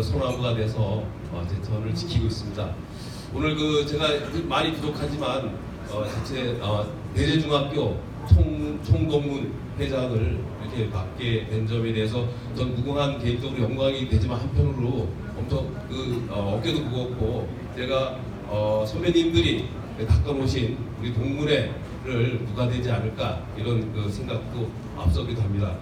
소나무가 돼서 어, 대선을 지키고 있습니다. 오늘 그 제가 많이 부족하지만 어, 자체 어, 대제중학교 총, 총동문 회장을 이렇게 맡게 된 점에 대해서 전 무궁한 개인적으로 영광이 되지만 한편으로 엄청 그 어, 어깨도 무겁고 제가 어, 선배님들이 닦아놓으신 우리 동문회를 누가 되지 않을까 이런 그 생각도 앞서기도 합니다.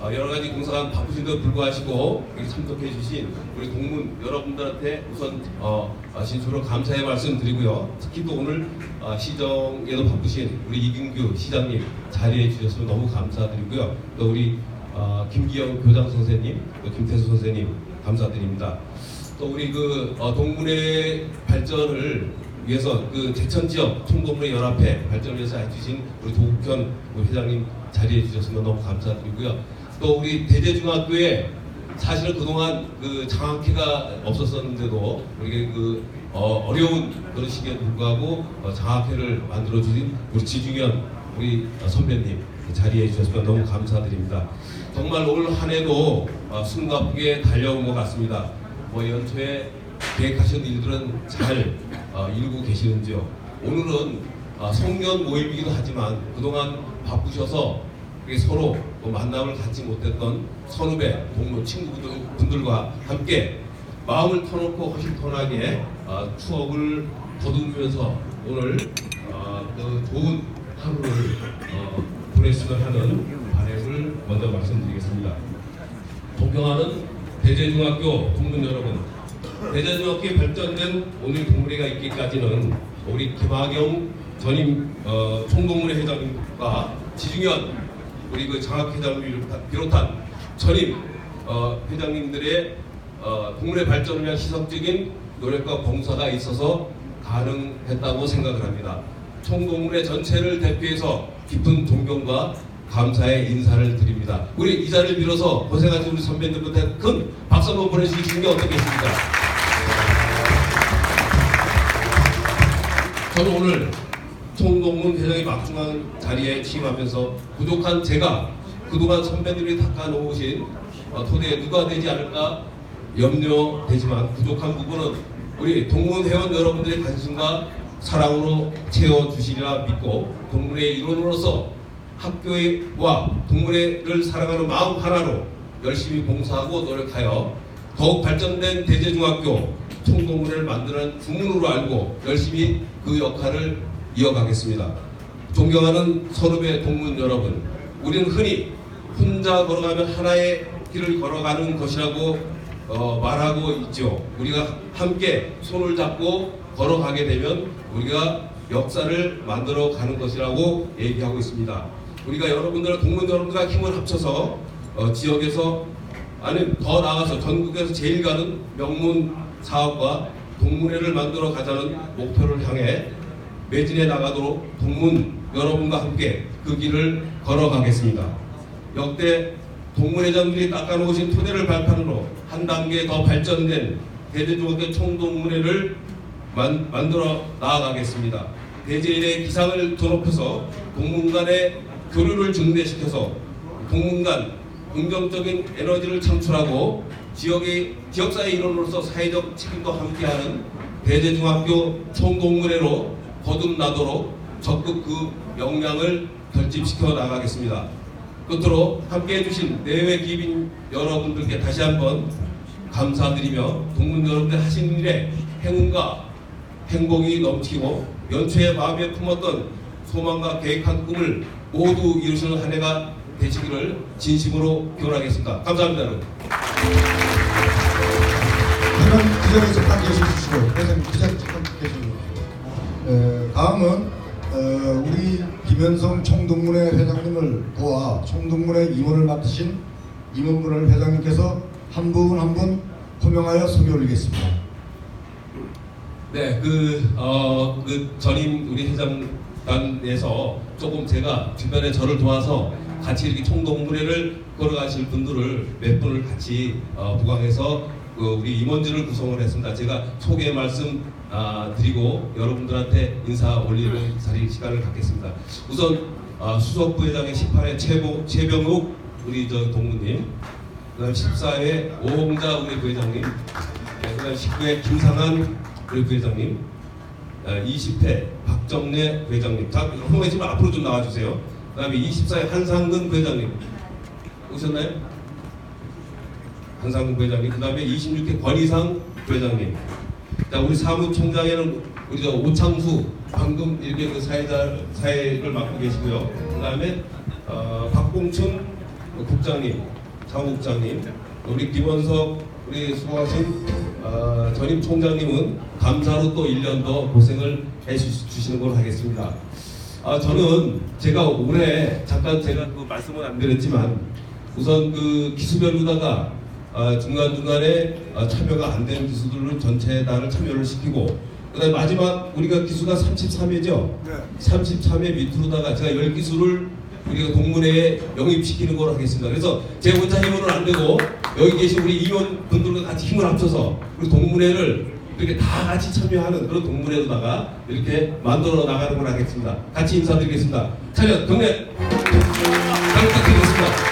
어, 여러 가지 공사가 바쁘신데도 불구하시고 여기 참석해 주신 우리 동문 여러분들한테 우선 어, 어, 진심으로 감사의 말씀 드리고요. 특히 또 오늘 어, 시정에도 바쁘신 우리 이근규 시장님 자리해 주셔서 너무 감사드리고요. 또 우리 어, 김기영 교장 선생님, 또 김태수 선생님 감사드립니다. 또 우리 그 어, 동문회 발전을 위해서 그 제천 지역 총동문회 연합회 발전을 위해서 해주신 우리 도국현 우리 회장님 자리해 주셔서 너무 감사드리고요. 또 우리 대제중학교에 사실은 그동안 그 장학회가 없었었는데도 우리 그 어, 려운 그런 시기에 불구하고 어, 장학회를 만들어 주신 우리 지중현 우리 어, 선배님 자리해 주셔서 너무 감사드립니다. 정말 올 한 해도 어, 숨가쁘게 달려온 것 같습니다. 뭐 연초에 계획하신 일들은 잘 어, 이루고 계시는지요? 오늘은 어, 송년 모임이기도 하지만 그동안 바쁘셔서 서로 또 만남을 갖지 못했던 선후배, 동료, 친구분들과 함께 마음을 터놓고 허심탄회하게 어, 추억을 거두면서 오늘 어, 그 좋은 하루를 어, 보냈으면 하는 바람을 먼저 말씀드리겠습니다. 존경하는 대제중학교 동문 여러분, 대제중학교에 발전된 오늘 동문회가 있기까지는 우리 김학영 전임 어, 총동문회 회장님과 지중현 우리 그 장학 회장을 비롯한 전임 어, 회장님들의 어, 동문회 발전을 위한 시성적인 노력과 봉사가 있어서 가능했다고 생각을 합니다. 총동문회 전체를 대표해서 깊은 존경과 감사의 인사를 드립니다. 우리 이 자리를 빌어서 고생하신 우리 선배님들한테 큰 박수 한번 보내주시는 게 어떻겠습니까? 저는 오늘 총동문 회장이 막중한 자리에 취임하면서 부족한 제가 그동안 선배님이 닦아놓으신 어, 토대에 누가 되지 않을까 염려되지만 부족한 부분은 우리 동문 회원 여러분들의 관심과 사랑으로 채워주시리라 믿고 동문회의 일원으로서 학교와 동문회를 사랑하는 마음 하나로 열심히 봉사하고 노력하여 더욱 발전된 대제중학교 총동문회를 만드는 주문으로 알고 열심히 그 역할을 이어가겠습니다. 존경하는 선후배 동문 여러분, 우리는 흔히 혼자 걸어가면 하나의 길을 걸어가는 것이라고 어, 말하고 있죠. 우리가 함께 손을 잡고 걸어가게 되면 우리가 역사를 만들어 가는 것이라고 얘기하고 있습니다. 우리가 여러분들 동문 여러분들과 힘을 합쳐서 어, 지역에서 아니 더 나아가서 전국에서 제일 가는 명문 사업과 동문회를 만들어 가자는 목표를 향해 매진해 나가도록 동문 여러분과 함께 그 길을 걸어가겠습니다. 역대 동문회장들이 닦아놓으신 토대를 발판으로 한 단계 더 발전된 대대중학교 총동문회를 만, 만들어 나아가겠습니다. 대제일의 기상을 드높여서 동문 간의 교류를 증대시켜서 동문 간 긍정적인 에너지를 창출하고 지역의 지역사회 일원으로서 사회적 책임도 함께하는 대제중학교 총동문회로 거듭나도록 적극 그 역량을 결집시켜 나가겠습니다. 끝으로 함께 해주신 내외 기빈 여러분들께 다시 한번 감사드리며 동문 여러분들 하신 일에 행운과 행복이 넘치고 연초에 마음에 품었던 소망과 계획한 꿈을 모두 이루시는 한 해가 되시기를 진심으로 기원하겠습니다. 감사합니다. 여러분. 그럼 그 자리에서 딱 계셔 주시고 회장님 그 자리에서 딱 계셔 주시고 에, 다음은 어, 우리 김현성 총동문회 회장님을 도와 총동문회 임원을 맡으신 임원분을 회장님께서 한 분 한 분 호명하여 소개 올리겠습니다. 네, 그, 어, 그 전임 우리 회장단에서 조금 제가 주변에 저를 도와서 같이 이렇게 총동문회를 걸어가실 분들을 몇 분을 같이 어, 부강해서 그 우리 임원진을 구성을 했습니다. 제가 소개 말씀 아, 드리고 여러분들한테 인사 올리는 자리 시간을 갖겠습니다. 우선 아, 수석부회장의 18회 최보, 최병욱 우리 저 동무님 그다음 14회 오홍자 우리 부회장님, 네, 그다음 19회 김상한 우리 부회장님, 아, 20회 박정래 부회장님. 자, 홍회 좀 앞으로 좀 나와주세요. 그다음에 24회 한상근 부회장님 오셨나요? 한상근 부회장님. 그 다음에 26회 권희상 부회장님. 자, 우리 사무총장에는 우리 저 오창수 방금 이렇게 그 사회자 사회를 맡고 계시고요. 그 다음에 어, 박봉춘 국장님, 사무국장님, 우리 김원석 우리 수고하신 어, 전임 총장님은 감사로 또 1년 더 고생을 해 주- 주시는 걸로 하겠습니다. 아, 저는 제가 올해 잠깐 제가 그 말씀은 안 드렸지만 우선 그 기수별로다가 아, 중간중간에 아, 참여가 안 되는 기수들을 전체 다를 참여를 시키고 그다음에 마지막 우리가 기수가 33회죠. 33회 밑으로다가 제가 10기수를 우리가 동문회에 영입시키는 걸로 하겠습니다. 그래서 제 혼자 힘으로는 안 되고 여기 계신 우리 의원분들과 같이 힘을 합쳐서 우리 동문회를 이렇게 다 같이 참여하는 그런 동문회로다가 이렇게 만들어 나가는 걸 하겠습니다. 같이 인사드리겠습니다. 차렷 경례 잘 부탁드리겠습니다.